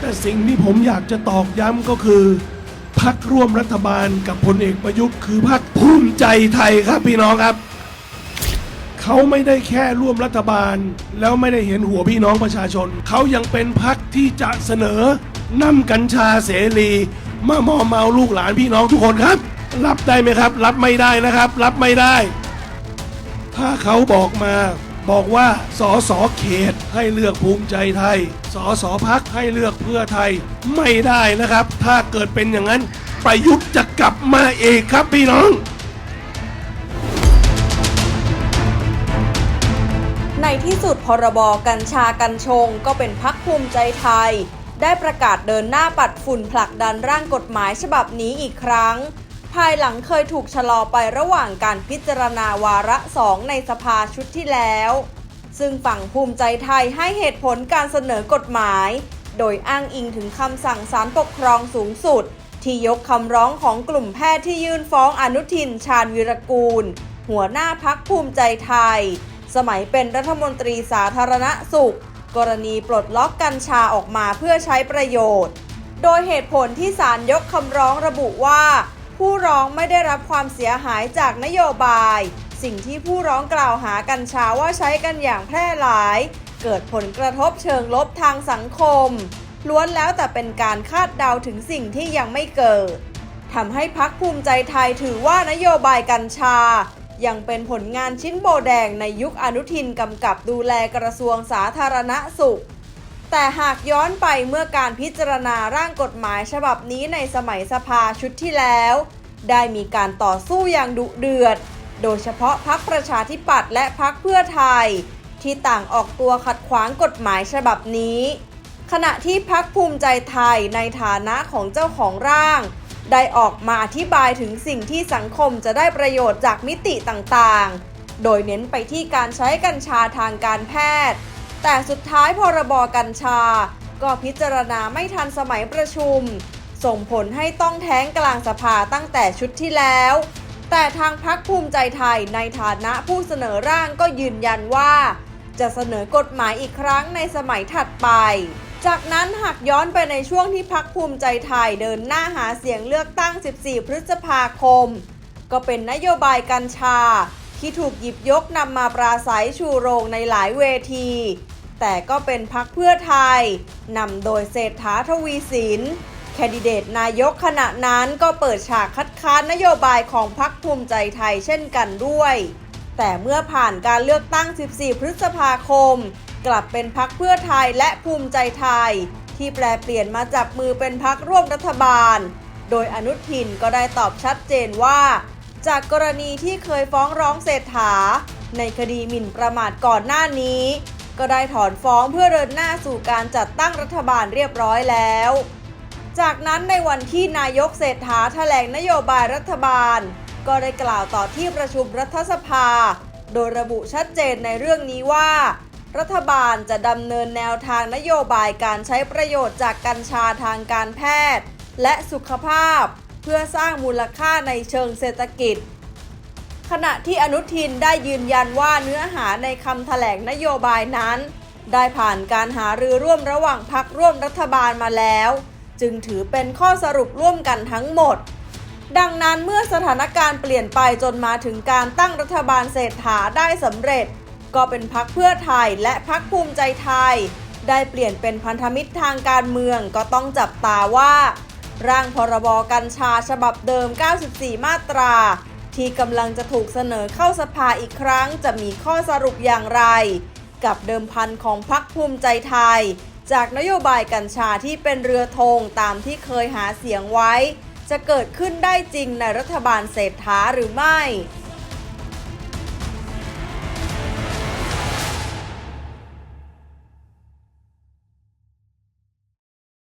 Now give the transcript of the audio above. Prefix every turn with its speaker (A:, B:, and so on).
A: แต่สิ่งที่ผมอยากจะตอกย้ำก็คือพักร่วมรัฐบาลกับพลเอกประยุทธ์คือพักภูมิใจไทยครับพี่น้องครับ เขาไม่ได้แค่ร่วมรัฐบาล แล้วไม่ได้เห็นหัวพี่น้องประชาชน เขายังเป็นพักที่จะเสนอนำกัญชาเสรีมามอมเมาลูกหลานพี่น้องทุกคนครับ รับได้ไหมครับ รับไม่ได้นะครับ รับไม่ได้ ถ้าเขาบอกมา บอกว่าสอสอเขตให้เลือกภูมิใจไทย สอสอพักให้เลือกเพื่อไทยไม่ได้นะครับ ถ้าเกิดเป็นอย่างนั้น ประยุทธ์จะกลับมาเองครับพี่น้อง
B: ในที่สุดพรบกัญชากัญชงก็เป็นพักภูมิใจไทย ได้ประกาศเดินหน้าปัดฝุ่นผลักดันร่างกฎหมายฉบับนี้อีกครั้ง ภายหลังเคยถูกชะลอไประหว่างการพิจารณาวาระสองในสภาชุดที่แล้ว ซึ่งฝั่งภูมิใจไทยให้เหตุผลการเสนอกฎหมาย โดยอ้างอิงถึงคำสั่งศาลปกครองสูงสุด ที่ยกคำร้องของกลุ่มแพทย์ที่ยื่นฟ้องอนุทินชาญวิรกูล หัวหน้าพักภูมิใจไทย สมัยเป็นรัฐมนตรีสาธารณสุข กรณีปลดล็อกกัญชาออกมาเพื่อใช้ประโยชน์ โดยเหตุผลที่ศาลยกคำร้องระบุว่า ผู้ร้องไม่ได้รับความเสียหายจากนโยบาย สิ่งที่ผู้ร้องกล่าวหากัญชาว่าใช้กันอย่างแพร่หลาย เกิดผลกระทบเชิงลบทางสังคม ล้วนแล้วแต่เป็นการคาดเดาถึงสิ่งที่ยังไม่เกิดทำให้พักภูมิใจไทยถือว่านโยบายกัญชา ยังเป็นผลงานชิ้นโบแดงในยุคอนุทินกำกับดูแลกระทรวงสาธารณสุข แต่หากย้อนไปเมื่อการพิจารณาร่างกฎหมายฉบับนี้ในสมัยสภาชุดที่แล้ว ได้มีการต่อสู้อย่างดุเดือด โดยเฉพาะพักประชาธิปัตย์และพักเพื่อไทย ที่ต่างออกตัวขัดขวางกฎหมายฉบับนี้ ขณะที่พักภูมิใจไทยในฐานะของเจ้าของร่าง ได้ออกมาอธิบายถึงสิ่งที่สังคมจะได้ประโยชน์จากมิติต่างๆ โดยเน้นไปที่การใช้กัญชาทางการแพทย์ แต่สุดท้ายพรบกัญชา ก็พิจารณาไม่ทันสมัยประชุม ส่งผลให้ต้องแท้งกลางสภาตั้งแต่ชุดที่แล้ว แต่ทางพักภูมิใจไทยในฐานะผู้เสนอร่างก็ยืนยันว่า จะเสนอกฎหมายอีกครั้งในสมัยถัดไปจากนั้นหากย้อนไปในช่วงที่พักภูมิใจไทยเดินหน้าหาเสียงเลือกตั้ง 14 พฤษภาคม ก็เป็นนโยบายกัญชา ที่ถูกหยิบยกนำมาปราศัยชูโรงในหลายเวที แต่ก็เป็นพักเพื่อไทยนำโดยเศรษฐาทวีสิน แคนดิเดตนายกขณะนั้นก็เปิดฉากคัดค้านนโยบายของพักภูมิใจไทยเช่นกันด้วย แต่เมื่อผ่านการเลือกตั้ง 14 พฤษภาคม กลับเป็นพักเพื่อไทยและภูมิใจไทย ที่แปลเปลี่ยนมาจับมือเป็นพักร่วมรัฐบาล โดยอนุทินก็ได้ตอบชัดเจนว่า จากกรณีที่เคยฟ้องร้องเศรษฐาในคดีหมิ่นประมาทก่อนหน้านี้ ก็ได้ถอนฟ้องเพื่อเดินหน้าสู่การจัดตั้งรัฐบาลเรียบร้อยแล้ว จากนั้นในวันที่นายกเศรษฐาแถลงนโยบายรัฐบาล ก็ได้กล่าวต่อที่ประชุมรัฐสภา โดยระบุชัดเจนในเรื่องนี้ว่า รัฐบาลจะดำเนินแนวทางนโยบายการใช้ประโยชน์จากกัญชาทางการแพทย์ และสุขภาพ เพื่อสร้างมูลค่าในเชิงเศรษฐกิจ ขณะที่อนุทินได้ยืนยันว่าเนื้อหาในคำแถลงนโยบายนั้น ได้ผ่านการหารือร่วมระหว่างพักร่วมรัฐบาลมาแล้ว จึงถือเป็นข้อสรุปร่วมกันทั้งหมด ดังนั้นเมื่อสถานการณ์เปลี่ยนไปจนมาถึงการตั้งรัฐบาลเศรษฐาได้สำเร็จ ก็เป็นพักเพื่อไทยและพักภูมิใจไทย ได้เปลี่ยนเป็นพันธมิตรทางการเมืองก็ต้องจับตาว่า ร่างพรบกัญชาฉบับเดิม 94 มาตรา ที่กำลังจะถูกเสนอเข้าสภาอีกครั้งจะมีข้อสรุปอย่างไร กับเดิมพันของพรรคภูมิใจไทย จากนโยบายกัญชาที่เป็นเรือธงตามที่เคยหาเสียงไว้ จะเกิดขึ้นได้จริงในรัฐบาลเศรษฐาหรือไม่